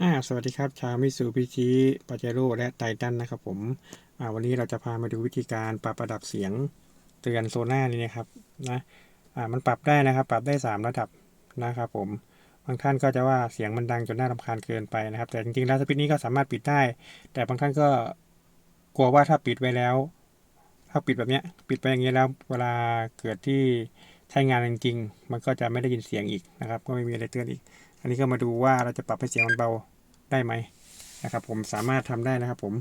อ่าสวัสดีครับ ชาวมิสูพิชิปาเจโร่และไททันนะครับผมอ่าวันนี้เราจะพามาดูวิธีการปรับระดับเสียงเตือนโซน่านี่นะครับนะอ่ามันปรับได้นะครับ ปรับได้ 3 ระดับนะครับผมบางท่านก็จะว่าเสียงมันดังจนน่ารำคาญเกินไปนะครับ แต่จริงๆแล้วสปีดนี้ก็สามารถปิดได้ แต่บางท่านก็กลัวว่าถ้าปิดไว้แล้ว ถ้าปิดแบบเนี้ยปิดไปอย่างเงี้ยแล้วเวลาเกิดที่ใช้งานจริงๆ มันก็จะไม่ได้ยินเสียงอีกนะครับ ก็ไม่มีอะไรเตือนอีก นนี้ก็มาดูว่าเราจะปรับให้เสียงมันเบาได้ไหมนะครับผมสามารถทำได้นะครับผม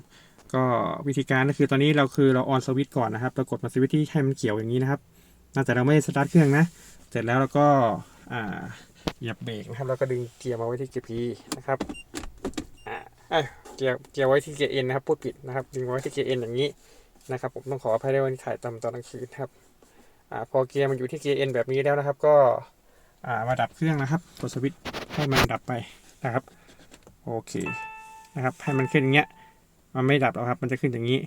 ก็วิธีการก็คือตอนนี้เราคือเราออนสวิตช์ก่อนนะครับเรากดมาสวิตช์ที่ให้มันเขียวอย่างนี้นะครับน่าแต่เราไม่สตาร์ทเครื่องนะ เสร็จแล้วเราก็อ่าเหยียบเบรกนะครับแล้วก็ดึงเกียร์มาไว้ที่เกียร์ P นะครับเกียร์เกียร์ไว้ที่เกียร์ N นนะครับพูดผิดนะครับ ดึงไว้ที่เกียร์ N อย่างนี้นะครับ ผมต้องขออภัยด้วยวันนี้ถ่ายตอนตอนกลางคืนครับอพอเกียร์มันอยู่ที่เกียร์ N แบบนี้แล้วนะครับ ก็มาดับเครื่องนะครับกดสวิตช์ ให้มันดับไปนะครับ โอเคนะครับ ให้มันขึ้นอย่างเงี้ย มันไม่ดับหรอกครับ มันจะขึ้นอย่างนี้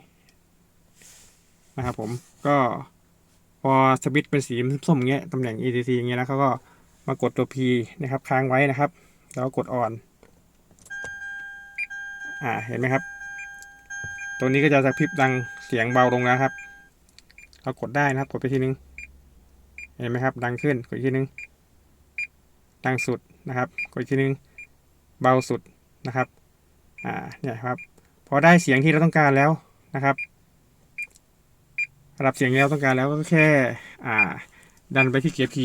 นะครับผม ก็พอสวิตช์เป็นสีส้มอย่างเงี้ยตำแหน่ง ECC อย่างเงี้ยแล้วเขาก็มากดตัว P นะครับค้างไว้นะครับ แล้วก็กด on อ่าเห็นไหมครับ ตัวนี้ก็จะกระพริบดังเสียงเบาลงแล้วครับเรากดได้นะครับ กดไปทีนึง เห็นไหมครับ ดังขึ้นกดทีนึง ดังสุด นะครับ กดอีกทีนึงเบาสุดนะครับ อ่า เนี่ยครับ พอได้เสียงที่เราต้องการแล้วนะครับระดับเสียงที่เราต้องการแล้วก็แค่ อ่า ดันไปที่เกียร์ P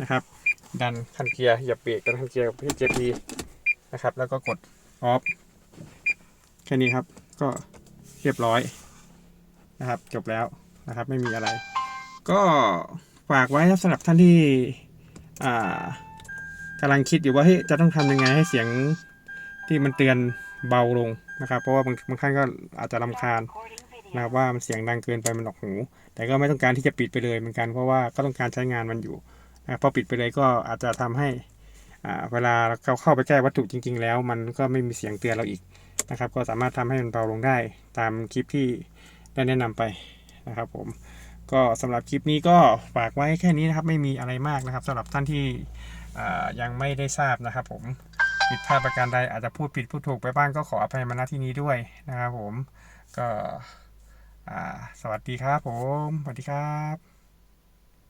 นะครับ ดันคันเกียร์อย่าเบรกดันคันเกียร์ไปที่เกียร์ P นะครับ แล้วก็กดออฟแค่นี้ครับ ก็เรียบร้อยนะครับ จบแล้วนะครับ ไม่มีอะไร ก็ฝากไว้สำหรับท่านที่ อ่า กำลังคิดอยู่ว่าเฮ้ยจะต้องทำยังไงให้เสียงที่มันเตือนเบาลงนะครับ เพราะว่าบางบางท่านก็อาจจะรำคาญนะครับว่ามันเสียงดังเกินไปมันหนวกหู แต่ก็ไม่ต้องการที่จะปิดไปเลยเหมือนกันเพราะว่าก็ต้องการใช้งานมันอยู่นะครับพอปิดไปเลยก็อาจจะทำให้อ่าเวลาเราเข้าไปแก้วัตถุจริง ๆ แล้ว มันก็ไม่มีเสียงเตือนเราอีกนะครับ ก็สามารถทำให้มันเบาลงได้ตามคลิปที่ได้แนะนำไปนะครับผมก็สำหรับคลิปนี้ก็ฝากไว้แค่นี้นะครับ ไม่มีอะไรมากนะครับสำหรับท่านที่อ่า ยังไม่ได้ทราบนะครับผมผิดพลาดประการใดอาจจะพูดผิดพูดถูกไปบ้างก็ขออภัยมาณที่นี้ด้วยนะครับผมก็สวัสดีครับผม สวัสดีครับ